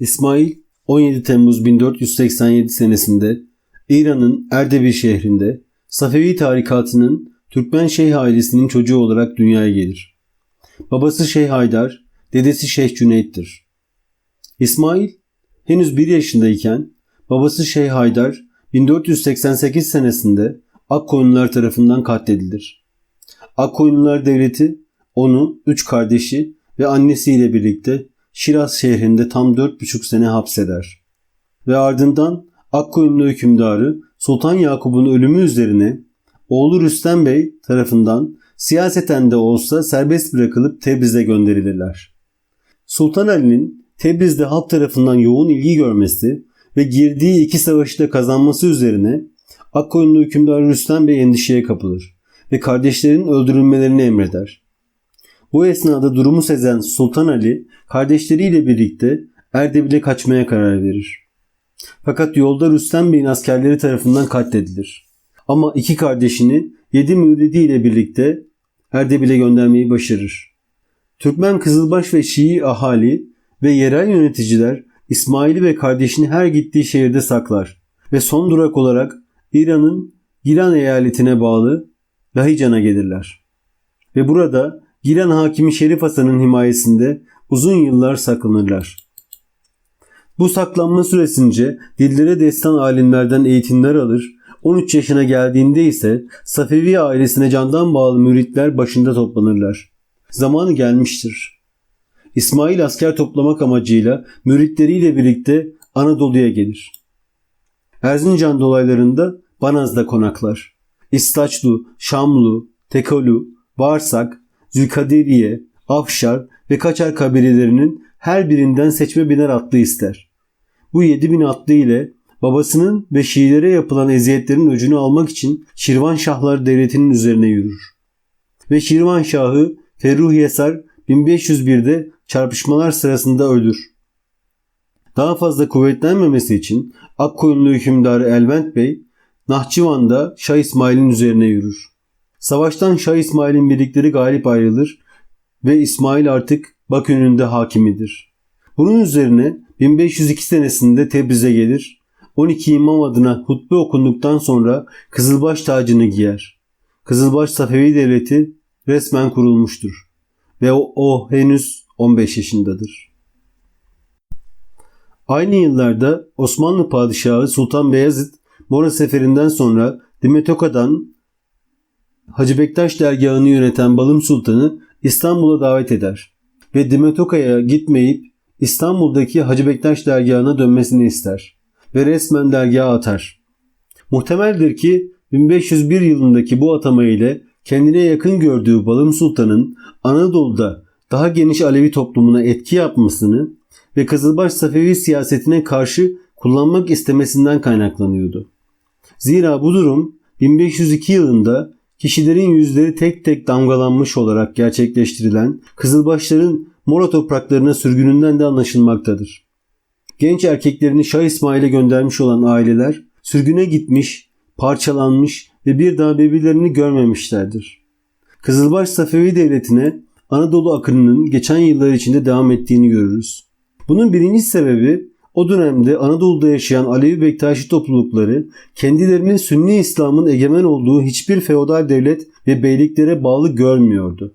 İsmail 17 Temmuz 1487 senesinde İran'ın Erdebil şehrinde Safevi tarikatının Türkmen Şeyh ailesinin çocuğu olarak dünyaya gelir. Babası Şeyh Haydar, dedesi Şeyh Cüneyt'tir. İsmail henüz 1 yaşındayken babası Şeyh Haydar 1488 senesinde Akkoyunlular tarafından katledilir. Akkoyunlular devleti onu, üç kardeşi ve annesiyle birlikte Şiraz şehrinde tam 4,5 sene hapseder. Ve ardından Akkoyunlu hükümdarı Sultan Yakup'un ölümü üzerine oğlu Rüstem Bey tarafından siyaseten de olsa serbest bırakılıp Tebriz'e gönderilirler. Sultan Ali'nin Tebriz'de halk tarafından yoğun ilgi görmesi ve girdiği iki savaşı da kazanması üzerine Akkoyunlu hükümdarı Rüstem Bey endişeye kapılır ve kardeşlerin öldürülmelerini emreder. Bu esnada durumu sezen Sultan Ali kardeşleriyle birlikte Erdebil'e kaçmaya karar verir. Fakat yolda Rüstem Bey'in askerleri tarafından katledilir. Ama iki kardeşini yedi müridi ile birlikte Erdebil'e göndermeyi başarır. Türkmen Kızılbaş ve Şii ahali ve yerel yöneticiler İsmail'i ve kardeşini her gittiği şehirde saklar ve son durak olarak İran'ın Gilan eyaletine bağlı Lahican'a gelirler. Ve burada Gilan hakimi Şerif Hasan'ın himayesinde uzun yıllar saklanırlar. Bu saklanma süresince dillere destan alimlerden eğitimler alır, 13 yaşına geldiğinde ise Safevi ailesine candan bağlı müritler başında toplanırlar. Zamanı gelmiştir. İsmail asker toplamak amacıyla müritleriyle birlikte Anadolu'ya gelir. Erzincan dolaylarında Banaz'da konaklar. İstaçlu, Şamlu, Tekolu, Bağırsak, Zülkadiriye, Afşar ve Kaçar kabilelerinin her birinden seçme biner atlı ister. Bu 7000 atlı ile babasının ve Şiilere yapılan eziyetlerin öcünü almak için Şirvanşahlar devletinin üzerine yürür. Ve Şirvanşahı Ferruh Yesar 1501'de çarpışmalar sırasında ölür. Daha fazla kuvvetlenmemesi için Akkoyunlu hükümdarı Elbent Bey Nahçıvan'da Şah İsmail'in üzerine yürür. Savaştan Şah İsmail'in birlikleri galip ayrılır ve İsmail artık Bakü'nün hakimidir. Bunun üzerine 1502 senesinde Tebriz'e gelir. 12 imam adına hutbe okunduktan sonra Kızılbaş tacını giyer. Kızılbaş Safevi Devleti resmen kurulmuştur. Ve o, o henüz 15 yaşındadır. Aynı yıllarda Osmanlı Padişahı Sultan Beyazıt Mora Seferinden sonra Dimetoka'dan Hacı Bektaş dergahını yöneten Balım Sultan'ı İstanbul'a davet eder ve Dimetoka'ya gitmeyip İstanbul'daki Hacı Bektaş dergahına dönmesini ister ve resmen dergaha atar. Muhtemeldir ki 1501 yılındaki bu atama ile kendine yakın gördüğü Balım Sultan'ın Anadolu'da daha geniş Alevi toplumuna etki yapmasını ve Kızılbaş Safevi siyasetine karşı kullanmak istemesinden kaynaklanıyordu. Zira bu durum 1502 yılında kişilerin yüzleri tek tek damgalanmış olarak gerçekleştirilen Kızılbaşların Mora topraklarına sürgününden de anlaşılmaktadır. Genç erkeklerini Şah İsmail'e göndermiş olan aileler sürgüne gitmiş, parçalanmış ve bir daha birbirlerini görmemişlerdir. Kızılbaş Safevi Devleti'ne Anadolu akınının geçen yıllar içinde devam ettiğini görürüz. Bunun birinci sebebi o dönemde Anadolu'da yaşayan Alevi Bektaşi toplulukları kendilerinin Sünni İslam'ın egemen olduğu hiçbir feodal devlet ve beyliklere bağlı görmüyordu.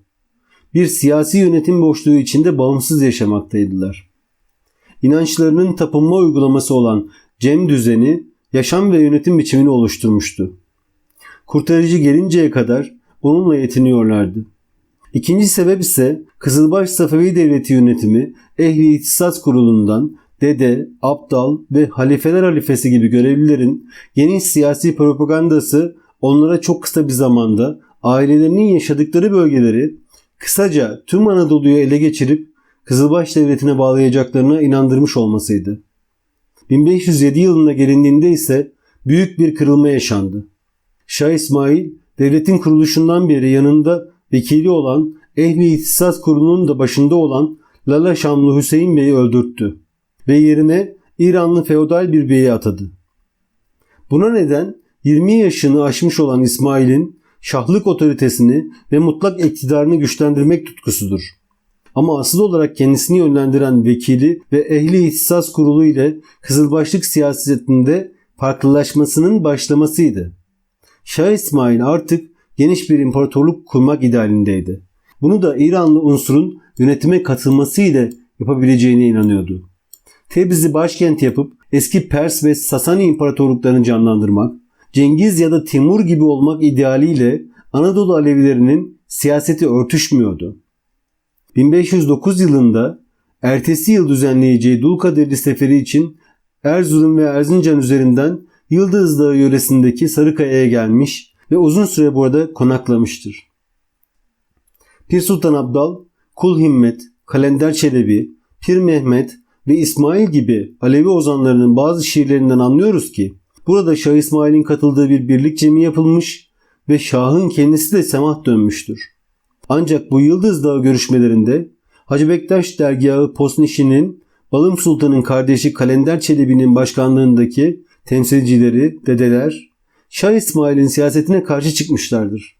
Bir siyasi yönetim boşluğu içinde bağımsız yaşamaktaydılar. İnançlarının tapınma uygulaması olan cem düzeni yaşam ve yönetim biçimini oluşturmuştu. Kurtarıcı gelinceye kadar onunla yetiniyorlardı. İkinci sebep ise Kızılbaş Safevi Devleti yönetimi Ehli İhtisas Kurulu'ndan dede, aptal ve halifeler halifesi gibi görevlilerin geniş siyasi propagandası onlara çok kısa bir zamanda ailelerinin yaşadıkları bölgeleri kısaca tüm Anadolu'yu ele geçirip Kızılbaş Devleti'ne bağlayacaklarına inandırmış olmasıydı. 1507 yılına gelindiğinde ise büyük bir kırılma yaşandı. Şah İsmail devletin kuruluşundan beri yanında vekili olan Ehli İhtisas Kurulu'nun da başında olan Lala Şamlı Hüseyin Bey'i öldürttü ve yerine İranlı feodal bir beyi atadı. Buna neden 20 yaşını aşmış olan İsmail'in şahlık otoritesini ve mutlak iktidarını güçlendirmek tutkusudur. Ama asıl olarak kendisini yönlendiren vekili ve ehli ihtisas kurulu ile Kızılbaşlık siyasetinde farklılaşmasının başlamasıydı. Şah İsmail artık geniş bir imparatorluk kurmak idealindeydi. Bunu da İranlı unsurun yönetime katılması ile yapabileceğine inanıyordu. Tebriz'i başkent yapıp eski Pers ve Sasani imparatorluklarını canlandırmak, Cengiz ya da Timur gibi olmak idealiyle Anadolu Alevilerinin siyaseti örtüşmüyordu. 1509 yılında ertesi yıl düzenleyeceği Dulkadirli Seferi için Erzurum ve Erzincan üzerinden Yıldız Dağı yöresindeki Sarıkaya'ya gelmiş ve uzun süre burada konaklamıştır. Pir Sultan Abdal, Kul Himmet, Kalender Çelebi, Pir Mehmet ve İsmail gibi Alevi ozanlarının bazı şiirlerinden anlıyoruz ki burada Şah İsmail'in katıldığı bir birlik cemi yapılmış ve Şah'ın kendisi de semah dönmüştür. Ancak bu Yıldız Dağı görüşmelerinde Hacı Bektaş dergahı Posnişi'nin Balım Sultan'ın kardeşi Kalender Çelebi'nin başkanlığındaki temsilcileri, dedeler Şah İsmail'in siyasetine karşı çıkmışlardır.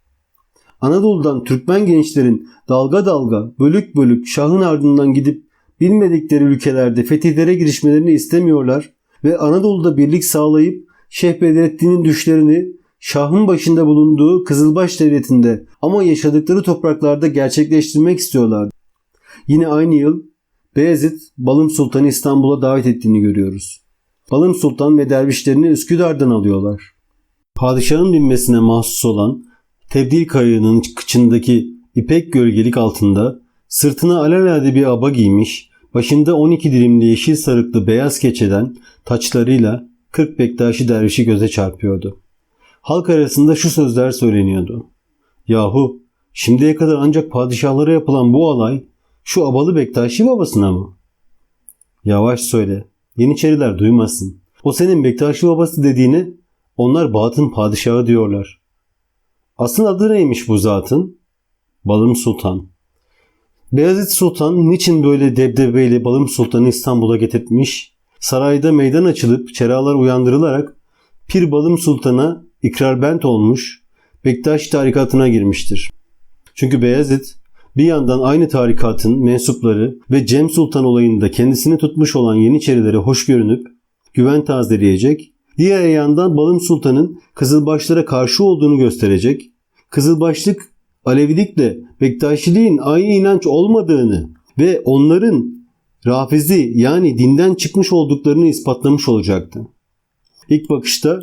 Anadolu'dan Türkmen gençlerin dalga dalga, bölük bölük Şah'ın ardından gidip bilmedikleri ülkelerde fetihlere girişmelerini istemiyorlar ve Anadolu'da birlik sağlayıp Şeyh Bedrettin'in düşlerini Şah'ın başında bulunduğu Kızılbaş Devleti'nde ama yaşadıkları topraklarda gerçekleştirmek istiyorlardı. Yine aynı yıl Beyazıt Balım Sultan'ı İstanbul'a davet ettiğini görüyoruz. Balım Sultan ve dervişlerini Üsküdar'dan alıyorlar. Padişahın binmesine mahsus olan tebdil kayığının kıçındaki ipek gölgelik altında sırtına alelade bir aba giymiş, başında 12 dilimli yeşil sarıklı beyaz keçeden taçlarıyla 40 Bektaşi dervişi göze çarpıyordu. Halk arasında şu sözler söyleniyordu. Yahu şimdiye kadar ancak padişahlara yapılan bu alay şu abalı Bektaşi babasına mı? Yavaş söyle. Yeniçeriler duymasın. O senin Bektaşi babası dediğine onlar batın padişahı diyorlar. Asıl adı neymiş bu zatın? Balım Sultan. Beyazıt Sultan niçin böyle debdebeyle Balım Sultan'ı İstanbul'a getirtmiş? Sarayda meydan açılıp çeralar uyandırılarak Pir Balım Sultan'a ikrarbent olmuş, Bektaş tarikatına girmiştir. Çünkü Beyazıt bir yandan aynı tarikatın mensupları ve Cem Sultan olayında kendisini tutmuş olan Yeniçerilere hoş görünüp güven tazeleyecek, diğer yandan Balım Sultan'ın Kızılbaşlara karşı olduğunu gösterecek, Kızılbaşlık Alevilikle Bektaşiliğin aynı inanç olmadığını ve onların Rafizi yani dinden çıkmış olduklarını ispatlamış olacaktı. İlk bakışta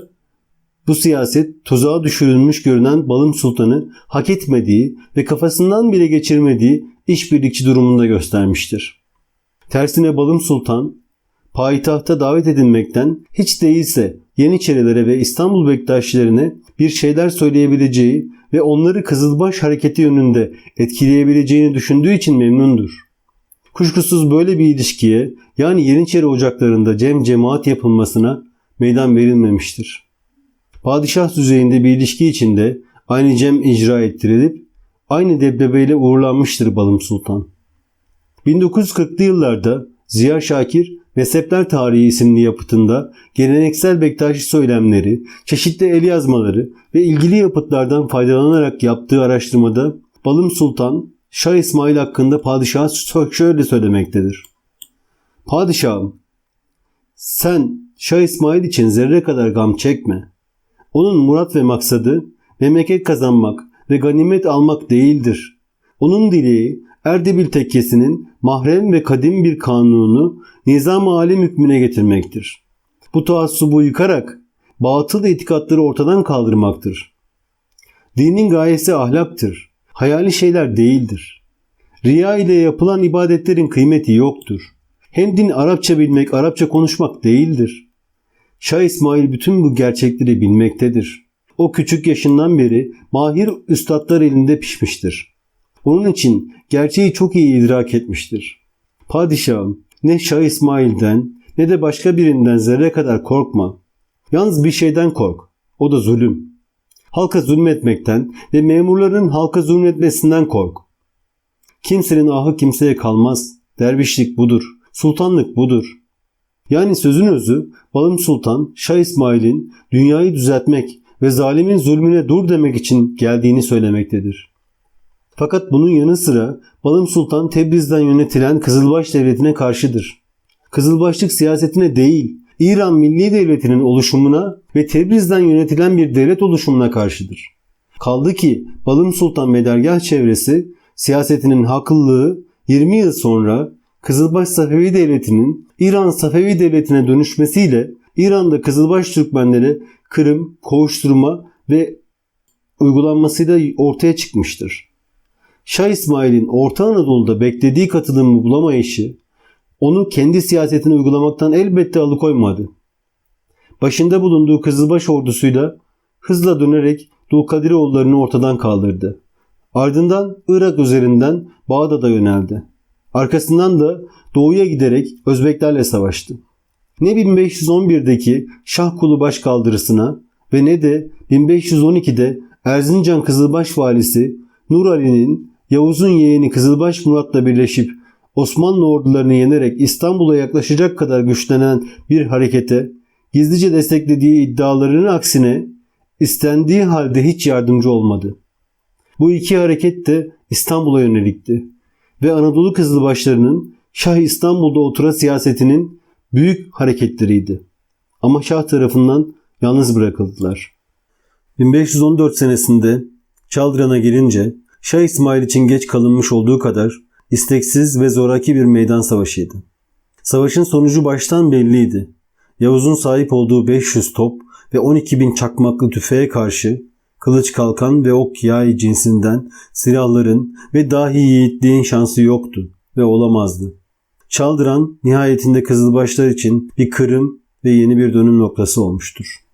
bu siyaset tuzağa düşürülmüş görünen Balım Sultan'ı hak etmediği ve kafasından bile geçirmediği işbirlikçi durumunda göstermiştir. Tersine Balım Sultan payitahta davet edilmekten hiç değilse Yeniçerilere ve İstanbul Bektaşilerine bir şeyler söyleyebileceği ve onları Kızılbaş hareketi yönünde etkileyebileceğini düşündüğü için memnundur. Kuşkusuz böyle bir ilişkiye yani Yeniçeri ocaklarında cem cemaat yapılmasına meydan verilmemiştir. Padişah düzeyinde bir ilişki içinde aynı cem icra ettirilip aynı debdebeyle uğurlanmıştır Balım Sultan. 1940'lı yıllarda Ziya Şakir Mezhepler Tarihi isimli yapıtında geleneksel Bektaşi söylemleri, çeşitli el yazmaları ve ilgili yapıtlardan faydalanarak yaptığı araştırmada Balım Sultan, Şah İsmail hakkında padişah şöyle söylemektedir. Padişahım, sen Şah İsmail için zerre kadar gam çekme. Onun murat ve maksadı memleket kazanmak ve ganimet almak değildir. Onun dileği Erdebil tekkesinin mahrem ve kadim bir kanunu nizam-ı alem hükmüne getirmektir. Bu taassubu yıkarak batıl itikatları ortadan kaldırmaktır. Dinin gayesi ahlaktır. Hayali şeyler değildir. Riya ile yapılan ibadetlerin kıymeti yoktur. Hem din Arapça bilmek, Arapça konuşmak değildir. Şah İsmail bütün bu gerçekleri bilmektedir. O küçük yaşından beri mahir üstadlar elinde pişmiştir. Onun için gerçeği çok iyi idrak etmiştir. Padişahım ne Şah İsmail'den ne de başka birinden zerre kadar korkma. Yalnız bir şeyden kork. O da zulüm. Halka zulmetmekten ve memurların halka zulmetmesinden kork. Kimsenin ahı kimseye kalmaz. Dervişlik budur. Sultanlık budur. Yani sözün özü Balım Sultan Şah İsmail'in dünyayı düzeltmek ve zalimin zulmüne dur demek için geldiğini söylemektedir. Fakat bunun yanı sıra Balım Sultan Tebriz'den yönetilen Kızılbaş Devleti'ne karşıdır. Kızılbaşlık siyasetine değil, İran Milli Devleti'nin oluşumuna ve Tebriz'den yönetilen bir devlet oluşumuna karşıdır. Kaldı ki Balım Sultan Medargah çevresi siyasetinin haklılığı 20 yıl sonra Kızılbaş Safevi Devleti'nin İran Safevi Devleti'ne dönüşmesiyle İran'da Kızılbaş Türkmenleri kırım, kovuşturma ve uygulanmasıyla ortaya çıkmıştır. Şah İsmail'in Orta Anadolu'da beklediği katılımı bulamayışı onu kendi siyasetini uygulamaktan elbette alıkoymadı. Başında bulunduğu Kızılbaş ordusuyla hızla dönerek Dulkadiroğullarını ortadan kaldırdı. Ardından Irak üzerinden Bağdat'a yöneldi. Arkasından da doğuya giderek Özbeklerle savaştı. Ne 1511'deki Şahkulu başkaldırısına ve ne de 1512'de Erzincan Kızılbaş valisi Nur Ali'nin Yavuz'un yeğeni Kızılbaş Murat'la birleşip Osmanlı ordularını yenerek İstanbul'a yaklaşacak kadar güçlenen bir harekete gizlice desteklediği iddialarının aksine istendiği halde hiç yardımcı olmadı. Bu iki hareket de İstanbul'a yönelikti ve Anadolu Kızılbaşlarının Şah İstanbul'da otura siyasetinin büyük hareketleriydi. Ama Şah tarafından yalnız bırakıldılar. 1514 senesinde Çaldıran'a gelince Şah İsmail için geç kalınmış olduğu kadar isteksiz ve zoraki bir meydan savaşıydı. Savaşın sonucu baştan belliydi. Yavuz'un sahip olduğu 500 top ve 12 bin çakmaklı tüfeğe karşı kılıç kalkan ve ok yay cinsinden silahların ve dahi yiğitliğin şansı yoktu ve olamazdı. Çaldıran nihayetinde Kızılbaşlar için bir kırım ve yeni bir dönüm noktası olmuştur.